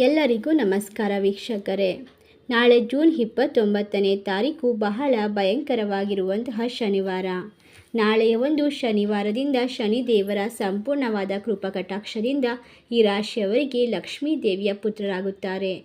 ಎಲ್ಲರಿಗೂ ನಮಸ್ಕಾರ ವೀಕ್ಷಕರೇ. ನಾಳೆ ಜೂನ್ ಇಪ್ಪತ್ತೊಂಬತ್ತನೇ ತಾರೀಕು ಬಹಳ ಭಯಂಕರವಾಗಿರುವಂತಹ ಶನಿವಾರ. ನಾಳೆಯ ಒಂದು ಶನಿವಾರದಿಂದ ಶನಿದೇವರ ಸಂಪೂರ್ಣವಾದ ಕೃಪಕಟಾಕ್ಷದಿಂದ ಈ ರಾಶಿಯವರಿಗೆ ಲಕ್ಷ್ಮೀ ದೇವಿಯ ಪುತ್ರರಾಗುತ್ತಾರೆ.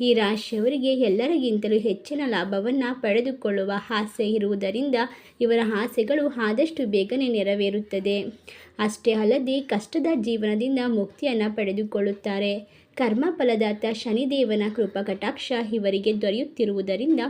ಈ ರಾಶಿಯವರಿಗೆ ಎಲ್ಲರಿಗಿಂತಲೂ ಹೆಚ್ಚಿನ ಲಾಭವನ್ನು ಪಡೆದುಕೊಳ್ಳುವ ಆಸೆ ಇರುವುದರಿಂದ ಇವರ ಆಸೆಗಳು ಆದಷ್ಟು ಬೇಗನೆ ನೆರವೇರುತ್ತದೆ. ಅಷ್ಟೇ ಅಲ್ಲದೆ ಕಷ್ಟದ ಜೀವನದಿಂದ ಮುಕ್ತಿಯನ್ನು ಪಡೆದುಕೊಳ್ಳುತ್ತಾರೆ. ಕರ್ಮ ಫಲದಾತ ಶನಿದೇವನ ಕೃಪಕಟಾಕ್ಷ ಇವರಿಗೆ ದೊರೆಯುತ್ತಿರುವುದರಿಂದ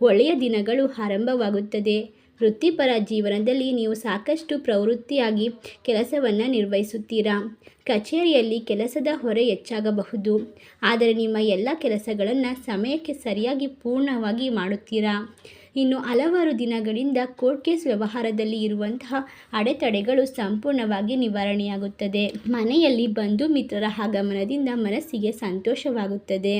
ಒಳ್ಳೆಯ ದಿನಗಳು ಆರಂಭವಾಗುತ್ತದೆ. ವೃತ್ತಿಪರ ಜೀವನದಲ್ಲಿ ನೀವು ಸಾಕಷ್ಟು ಪ್ರವೃತ್ತಿಯಾಗಿ ಕೆಲಸವನ್ನು ನಿರ್ವಹಿಸುತ್ತೀರಾ? ಕಚೇರಿಯಲ್ಲಿ ಕೆಲಸದ ಹೊರೆ ಹೆಚ್ಚಾಗಬಹುದು. ಆದರೆ ನಿಮ್ಮ ಎಲ್ಲ ಕೆಲಸಗಳನ್ನು ಸಮಯಕ್ಕೆ ಸರಿಯಾಗಿ ಪೂರ್ಣವಾಗಿ ಮಾಡುತ್ತೀರಾ? ಇನ್ನು ಹಲವಾರು ದಿನಗಳಿಂದ ಕೋರ್ಟ್ ಕೇಸ್ ವ್ಯವಹಾರದಲ್ಲಿ ಇರುವಂತಹ ಅಡೆತಡೆಗಳು ಸಂಪೂರ್ಣವಾಗಿ ನಿವಾರಣೆಯಾಗುತ್ತದೆ. ಮನೆಯಲ್ಲಿ ಬಂಧು ಮಿತ್ರರ ಆಗಮನದಿಂದ ಮನಸ್ಸಿಗೆ ಸಂತೋಷವಾಗುತ್ತದೆ.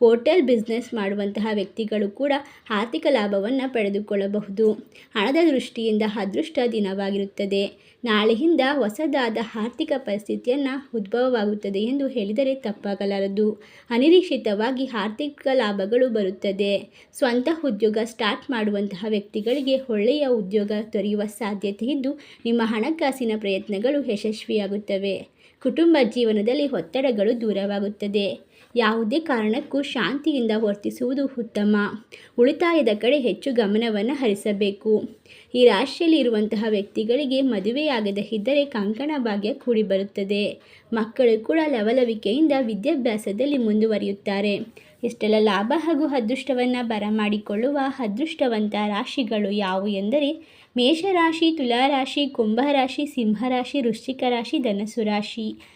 ಹೋಟೆಲ್ ಬಿಸ್ನೆಸ್ ಮಾಡುವಂತಹ ವ್ಯಕ್ತಿಗಳು ಕೂಡ ಆರ್ಥಿಕ ಲಾಭವನ್ನು ಪಡೆದುಕೊಳ್ಳಬಹುದು. ಹಣದ ದೃಷ್ಟಿಯಿಂದ ಅದೃಷ್ಟ ದಿನವಾಗಿರುತ್ತದೆ. ನಾಳೆಯಿಂದ ಹೊಸದಾದ ಆರ್ಥಿಕ ಪರಿಸ್ಥಿತಿಯನ್ನು ಉದ್ಭವವಾಗುತ್ತದೆ ಎಂದು ಹೇಳಿದರೆ ತಪ್ಪಾಗಲಾರದು. ಅನಿರೀಕ್ಷಿತವಾಗಿ ಆರ್ಥಿಕ ಲಾಭಗಳು ಬರುತ್ತದೆ. ಸ್ವಂತ ಉದ್ಯೋಗ ಸ್ಟಾರ್ಟ್ ಮಾಡುವಂತಹ ವ್ಯಕ್ತಿಗಳಿಗೆ ಒಳ್ಳೆಯ ಉದ್ಯೋಗ ದೊರೆಯುವ ಸಾಧ್ಯತೆ ಇದ್ದು, ನಿಮ್ಮ ಹಣಕಾಸಿನ ಪ್ರಯತ್ನಗಳು ಯಶಸ್ವಿಯಾಗುತ್ತವೆ. ಕುಟುಂಬ ಜೀವನದಲ್ಲಿ ಒತ್ತಡಗಳು ದೂರವಾಗುತ್ತದೆ. ಯಾವುದೇ ಕಾರಣಕ್ಕೂ ಶಾಂತಿಯಿಂದ ವರ್ತಿಸುವುದು ಉತ್ತಮ. ಉಳಿತಾಯದ ಕಡೆ ಹೆಚ್ಚು ಗಮನವನ್ನು ಹರಿಸಬೇಕು. ಈ ರಾಶಿಯಲ್ಲಿ ಇರುವಂತಹ ವ್ಯಕ್ತಿಗಳಿಗೆ ಮದುವೆಯಾಗದ ಇದ್ದರೆ ಕಂಕಣ ಭಾಗ್ಯ ಕೂಡಿ ಬರುತ್ತದೆ ಮಕ್ಕಳು ಕೂಡ ಲವಲವಿಕೆಯಿಂದ ವಿದ್ಯಾಭ್ಯಾಸದಲ್ಲಿ ಮುಂದುವರಿಯುತ್ತಾರೆ. ಇಷ್ಟೆಲ್ಲ ಲಾಭ ಹಾಗೂ ಅದೃಷ್ಟವನ್ನು ಬರಮಾಡಿಕೊಳ್ಳುವ ಅದೃಷ್ಟವಂತ ರಾಶಿಗಳು ಯಾವುವು ಎಂದರೆ, ಮೇಷರಾಶಿ, ತುಲಾರಾಶಿ, ಕುಂಭರಾಶಿ, ಸಿಂಹರಾಶಿ, ವೃಶ್ಚಿಕ ರಾಶಿ ಧನಸು ರಾಶಿ.